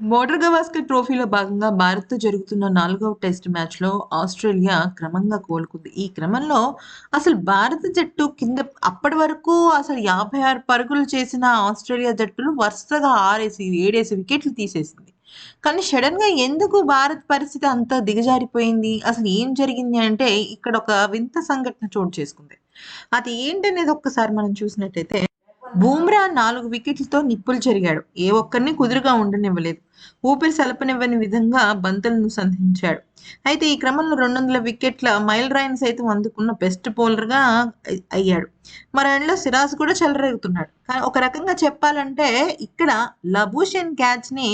Border Gavaskar ట్రోఫీలో భాగంగా భారత్తో జరుగుతున్న నాలుగవ టెస్ట్ మ్యాచ్లో ఆస్ట్రేలియా క్రమంగా కోలుకుంది. ఈ క్రమంలో అసలు భారత జట్టు కింద అప్పటి వరకు అసలు యాభై ఆరు పరుగులు చేసిన ఆస్ట్రేలియా జట్టును వరుసగా ఆరేసి ఏడేసి వికెట్లు తీసేసింది. కానీ సడన్గా ఎందుకు భారత్ పరిస్థితి అంతా దిగజారిపోయింది? అసలు ఏం జరిగింది అంటే ఇక్కడ ఒక వింత సంఘటన చోటు చేసుకుంది. అది ఏంటనేది ఒక్కసారి మనం చూసినట్టయితే బూమ్రా నాలుగు వికెట్లతో నిప్పులు చెరిగాడు ఏ ఒక్కరిని కుదురుగా ఉండనివ్వలేదు. ఊపిరి సలపనివ్వని విధంగా బంతులను సంధించాడు. అయితే ఈ క్రమంలో రెండు వందల వికెట్ల మైల్ రాయిన్ సైతం అందుకున్న బెస్ట్ బౌలర్గా అయ్యాడు. అయ్యాడు ఎండ్లో సిరాజ్ కూడా చెలరేగుతున్నాడు. కానీ ఒక రకంగా చెప్పాలంటే ఇక్కడ లభూషన్ క్యాచ్ని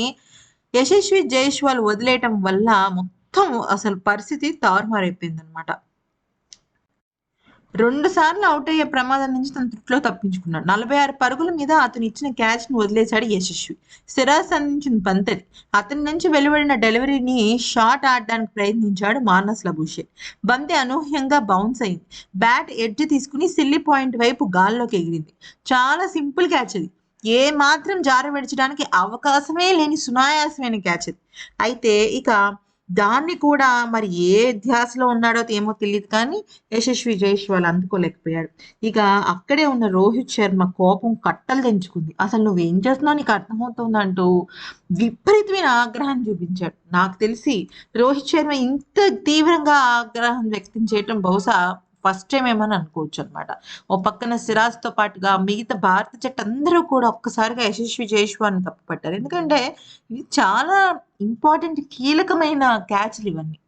యశస్వి జైష్వాల్ వదిలేయటం వల్ల మొత్తం అసలు పరిస్థితి తారుమారైపోయింది అనమాట రెండు సార్లు అవుట్ అయ్యే ప్రమాదం నుంచి తన త్రుట్లో తప్పించుకున్నాడు. నలభై ఆరు పరుగుల మీద అతను ఇచ్చిన క్యాచ్ను వదిలేశాడు యశస్వి. సిరాజ్ అందించిన పంతది అతని నుంచి వెలువడిన డెలివరీని షాట్ ఆడడానికి ప్రయత్నించాడు మానస్ లభూషే బంతి అనూహ్యంగా బౌన్స్ అయింది. బ్యాట్ ఎడ్జ్ తీసుకుని సిల్లీ పాయింట్ వైపు గాల్లోకి ఎగిరింది. చాలా సింపుల్ క్యాచ్ అది. ఏ మాత్రం జార విడచడానికి అవకాశమే లేని సునాయాసమైన క్యాచ్ అది. అయితే ఇక దాన్ని కూడా మరి ఏ ధ్యాసలో ఉన్నాడో ఏమో తెలియదు కానీ యశస్వి జైస్వాల్ అందుకోలేకపోయాడు. ఇక అక్కడే ఉన్న రోహిత్ శర్మ కోపం కట్టలు తెంచుకుంది. అసలు నువ్వేం చేస్తున్నావు? నీకు అర్థమవుతుందంటూ విపరీతమైన ఆగ్రహం చూపించాడు. నాకు తెలిసి రోహిత్ శర్మ ఇంత తీవ్రంగా ఆగ్రహం వ్యక్తం చేయటం బహుశా ఫస్ట్ టైం ఏమని అనుకోవచ్చు అనమాట ఓ పక్కన సిరాజ్తో పాటుగా మిగతా భారత జట్టు అందరూ కూడా ఒక్కసారిగా యశస్వి జైస్వాల్ని తప్పుపట్టారు. ఎందుకంటే ఇది చాలా ఇంపార్టెంట్ కీలకమైన క్యాచ్లు ఇవన్నీ.